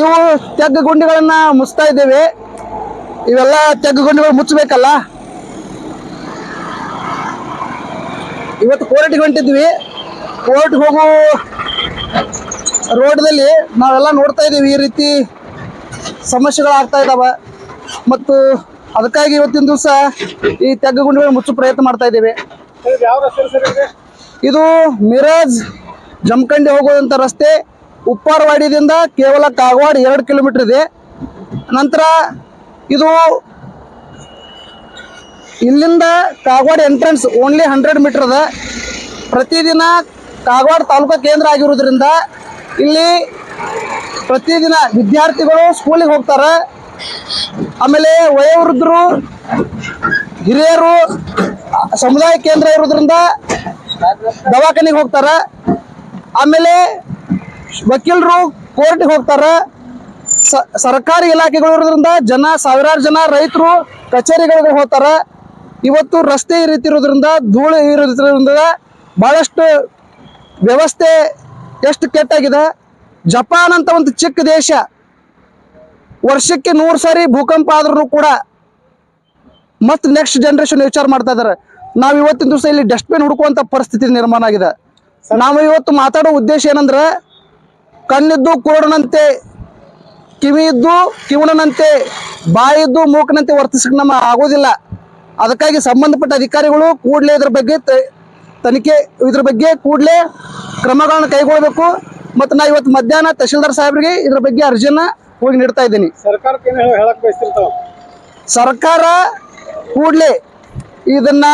ಇವು ತೆಗ್ಗು ಗುಂಡಿಗಳನ್ನ ಮುಚ್ತಾ ಇದ್ದೇವೆ. ಇವೆಲ್ಲ ತೆಗ್ಗು ಗುಂಡಿಗಳು ಮುಚ್ಚಬೇಕಲ್ಲ? ಇವತ್ತು ಕೋರ್ಟ್ಗೆ ಹೊಂಟಿದ್ವಿ. ಕೋರ್ಟ್ಗೆ ಹೋಗೋ ರೋಡ್ದಲ್ಲಿ ನಾವೆಲ್ಲ ನೋಡ್ತಾ ಇದ್ದೀವಿ ಈ ರೀತಿ ಸಮಸ್ಯೆಗಳು ಆಗ್ತಾ ಇದ್ದಾವೆ. ಮತ್ತು ಅದಕ್ಕಾಗಿ ಇವತ್ತಿನ ದಿವಸ ಈ ತೆಗ್ಗು ಗುಂಡಿಗಳನ್ನು ಮುಚ್ಚೋ ಪ್ರಯತ್ನ ಮಾಡ್ತಾ ಇದ್ದೇವೆ. ಇದೆ ಮಿರಾಜ್ ಜಮಖಂಡಿ ಹೋಗುವಂಥ ರಸ್ತೆ. ಉಪ್ಪಾರವಾಡಿದಿಂದ ಕೇವಲ ಕಾಗವಾಡ ಎರಡು ಕಿಲೋಮೀಟರ್ ಇದೆ. ನಂತರ ಇದು ಇಲ್ಲಿಂದ Kagwad entrance only hundred metre ಅದ. ಪ್ರತಿದಿನ ಕಾಗವಾಡ ತಾಲೂಕಾ ಕೇಂದ್ರ ಆಗಿರೋದ್ರಿಂದ ಇಲ್ಲಿ ಪ್ರತಿದಿನ ವಿದ್ಯಾರ್ಥಿಗಳು ಸ್ಕೂಲಿಗೆ ಹೋಗ್ತಾರೆ. ಆಮೇಲೆ ವಯೋವೃದ್ಧರು, ಹಿರಿಯರು, ಸಮುದಾಯ ಕೇಂದ್ರ ಇರೋದ್ರಿಂದ ದವಾಖಾನೆಗೆ ಹೋಗ್ತಾರೆ. ಆಮೇಲೆ ವಕೀಲರು ಕೋರ್ಟ್ಗೆ ಹೋಗ್ತಾರೆ. ಸರ್ಕಾರಿ ಇಲಾಖೆಗಳು ಇರೋದ್ರಿಂದ ಜನ ಸಾವಿರಾರು ಜನ ರೈತರು ಕಚೇರಿಗಳಿಗೆ ಹೋಗ್ತಾರ. ಇವತ್ತು ರಸ್ತೆ ಈ ರೀತಿ ಇರೋದ್ರಿಂದ ಧೂಳು ಇರೋದ್ರಿಂದ ಬಹಳಷ್ಟು ವ್ಯವಸ್ಥೆ ಎಷ್ಟು ಕೆಟ್ಟಾಗಿದೆ. ಜಪಾನ್ ಅಂತ ಒಂದು ಚಿಕ್ಕ ದೇಶ. ವರ್ಷಕ್ಕೆ ನೂರು ಸಾರಿ ಭೂಕಂಪ ಆದ್ರೂ ಕೂಡ ಮತ್ತೆ ನೆಕ್ಸ್ಟ್ ಜನರೇಷನ್ ವಿಚಾರ ಮಾಡ್ತಾ ಇದಾರೆ. ನಾವು ಇವತ್ತಿನ ದಿವಸ ಇಲ್ಲಿ ಡಸ್ಟ್ಬಿನ್ ಹುಡುಕುವಂತ ಪರಿಸ್ಥಿತಿ ನಿರ್ಮಾಣ ಆಗಿದೆ. ನಾವು ಇವತ್ತು ಮಾತಾಡೋ ಉದ್ದೇಶ ಏನಂದ್ರೆ ಕಣ್ಣಿದ್ದು ಕುರುಡನಂತೆ ಕಿವಿ ಇದ್ದು ಕಿವುಡನಂತೆ ಬಾಯಿದ್ದು ಮೂಕನಂತೆ ವರ್ತಿಸಕ್ಕೆ ನಮ್ಮ ಆಗೋದಿಲ್ಲ ಅದಕ್ಕಾಗಿ ಸಂಬಂಧಪಟ್ಟ ಅಧಿಕಾರಿಗಳು ಕೂಡಲೇ ಇದ್ರ ಬಗ್ಗೆ ತನಿಖೆ ಇದ್ರ ಬಗ್ಗೆ ಕೂಡಲೇ ಕ್ರಮಗಳನ್ನು ಕೈಗೊಳ್ಳಬೇಕು. ಮತ್ತು ನಾ ಇವತ್ತು ಮಧ್ಯಾಹ್ನ ತಹಶೀಲ್ದಾರ್ ಸಾಹೇಬ್ರಿಗೆ ಇದ್ರ ಬಗ್ಗೆ ಅರ್ಜಿಯನ್ನು ಹೋಗಿ ನೀಡ್ತಾ ಇದ್ದೀನಿ. ಸರ್ಕಾರ ಕೂಡಲೇ ಇದನ್ನ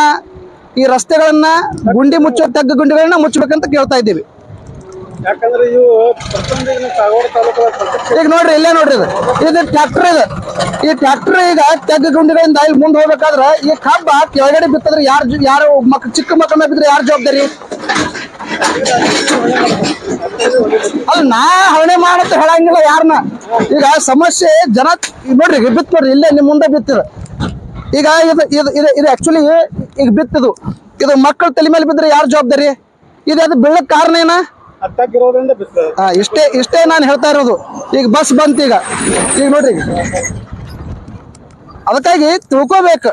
ಈ ರಸ್ತೆಗಳನ್ನ ಗುಂಡಿ ಮುಚ್ಚೋ ತಗ್ಗು ಗುಂಡಿಗಳನ್ನ ಮುಚ್ಚಬೇಕಂತ ಕೇಳ್ತಾ ಇದ್ದೀವಿ. ಯಾಕಂದ್ರೆ ಇವು ಪ್ರತಿಯೊಂದು ಕಾಗವಾಡ ತಾಲೂಕು ಪ್ರತಿ ಈಗ ನೋಡ್ರಿ, ಇಲ್ಲೇ ನೋಡ್ರಿ ಇದು. ಇದು ಟ್ರ್ಯಾಕ್ಟರ್ ಇದು. ಈ ಟ್ರ್ಯಾಕ್ಟರ್ ಈಗ ತೆಗ್ಗು ಗುಂಡಿಗಳಿಂದ ಇಲ್ಲಿ ಮುಂದೆ ಹೋಗ್ಬೇಕಾದ್ರೆ ಈ ಕಬ್ಬ ಕೆಳಗಡೆ ಬಿತ್ತಂದ್ರೆ ಯಾರು ಯಾರು ಮಕ್ ಚಿಕ್ಕ ಮಕ್ಕಳನ್ನ ಬಿದ್ರೆ ಯಾರು ಜವಾಬ್ದಾರಿ? ಅಲ್ಲ ನಾ ಹವಣೆ ಮಾಡತ್ತ ಹೇಳಂಗಿಲ್ಲ ಯಾರನ್ನ ಈಗ ಸಮಸ್ಯೆ ಜನ ಈಗ ನೋಡ್ರಿ, ಈಗ ಬಿತ್ತು ನೋಡ್ರಿ, ಇಲ್ಲೇ ನಿಮ್ ಮುಂದೆ ಬಿತ್ತಿರ ಈಗ ಇದು ಇದು ಇದು ಇದು ಆಕ್ಚುಲಿ ಈಗ ಬಿತ್ತಿದು. ಇದು ಮಕ್ಕಳ ತಲೆ ಮೇಲೆ ಬಿದ್ರೆ ಯಾರು ಜವಾಬ್ದಾರಿ? ಇದು ಅದು ಬೀಳಕ್ಕೆ ಕಾರಣ ಏನ? ಇಷ್ಟೇ ಇಷ್ಟೇ ನಾನು ಹೇಳ್ತಾ ಇರೋದು. ಈಗ ಬಸ್ ಬಂತು ಈಗ ಈಗ. ನೋಡ್ರಿ. ಅದಕ್ಕಾಗಿ ತಿಳ್ಕೊಬೇಕು.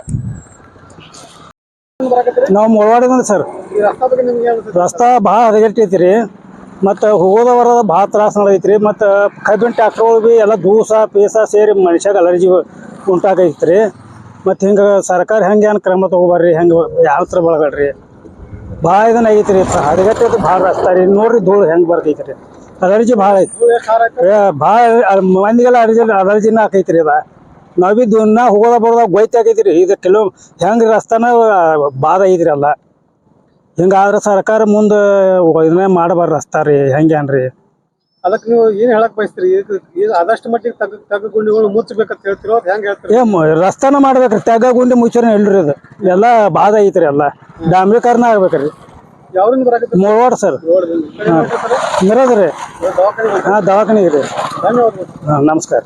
ನಾವು ಮುಳವಾಡಿದ ಸರ್. ರಸ್ತಾ ಬಗ್ಗೆ ನಿಮ್ಗೆ ಏನು ರಸ್ತಾ ಭಾಳ ಹದಗೆಟ್ಟೈತಿ ರೀ ಮತ್ತು ಹೋಗೋದ ಬರೋದ ಭಾಳ ತ್ರಾಸ ನಡೈತಿ ರೀ ಮತ್ತು ಕಬ್ಬಿನ ಟ್ಯಾಕ್ಟ್ರುಗಳು ಭೀ ಎಲ್ಲ ದೂಸ ಪೀಸ ಸೇರಿ ಮನುಷ್ಯಾಗ ಅಲರ್ಜಿ ಉಂಟಾಗೈತಿ ರೀ ಮತ್ತು ಹಿಂಗೆ ಸರ್ಕಾರ ಹೆಂಗೆ ಏನು ಕ್ರಮ ತಗೋಬಾರ್ರಿ? ಹೆಂಗೆ ಯಾವ ಥರ ಬಳಗಡ್ರಿ ಭಾಳ ಇದನ್ನ ಆಗೈತಿ ರೀ ಹದಗೆಟ್ಟೈತಿ ಭಾಳ ರಸ್ತಾ ರೀ. ನೋಡ್ರಿ ಧೂಳು ಹೆಂಗೆ ಬರ್ತೈತಿ ರೀ ಅಲರ್ಜಿ ಭಾಳ ಐತಿ. ಭಾಳ ಮಂದಿಗೆಲ್ಲ ಅಲರ್ಜಿ, ಅಲರ್ಜಿನ ಆಕೈತಿ ರೀ ಅದ. ನಾವು ನಾ ಹೋಗೋದ ಬರೋದ ಗೊಯ್ತಿ ಆಗೈತಿ ರೀ ಇದು ಕೆಲವು ಹೆಂಗೆ ರಸ್ತಾನ ಬಾದ ಐತ್ರಿ ಅಲ್ಲ. ಹಿಂಗಾದ್ರೆ ಸರ್ಕಾರ ಮುಂದೆ ಇದನ್ನೇ ಮಾಡಬಾರ್ದು ರಸ್ತಾ ರೀ. ಹೆಂಗೇನ್ರಿ ಅದಕ್ಕೆ ನೀವು ಏನ್ ಹೇಳಕ್ ಬಯಸ್ತೀರಿ? ಆದಷ್ಟು ಮಟ್ಟಿಗೆ ತಗ್ಗು ತಗ್ಗ ಗುಂಡಿಗಳು ಮುಚ್ಚಬೇಕಂತ ಹೇಳ್ತಿರೋ ಹೆಂಗ್ ಹೇಳ್ತೀರಿ? ಏ ಮ- ರಸ್ತಾನ ಮಾಡ್ಬೇಕ್ರಿ ತೆಗ ಗುಂಡಿ ಮುಚ್ಚರ ಎಲ್ರಿ ಅದು ಎಲ್ಲ ಬಾದ ಐತ್ರಿ ಎಲ್ಲ. ಡಾಂಬ್ರೀಕರಣ ಆಗ್ಬೇಕ್ರಿ. ಯಾವ್ರಿಂದ ಬರಾಕತ್ತೀರಿ? ಮೂರ್ವಾಡ ಸರ್. ಮಿರದ್ ದವಾಖಾನೆ ಹಾಂ. ದವಾಖಾನಿಗೆ ರೀ ಹಾಂ ನಮಸ್ಕಾರ.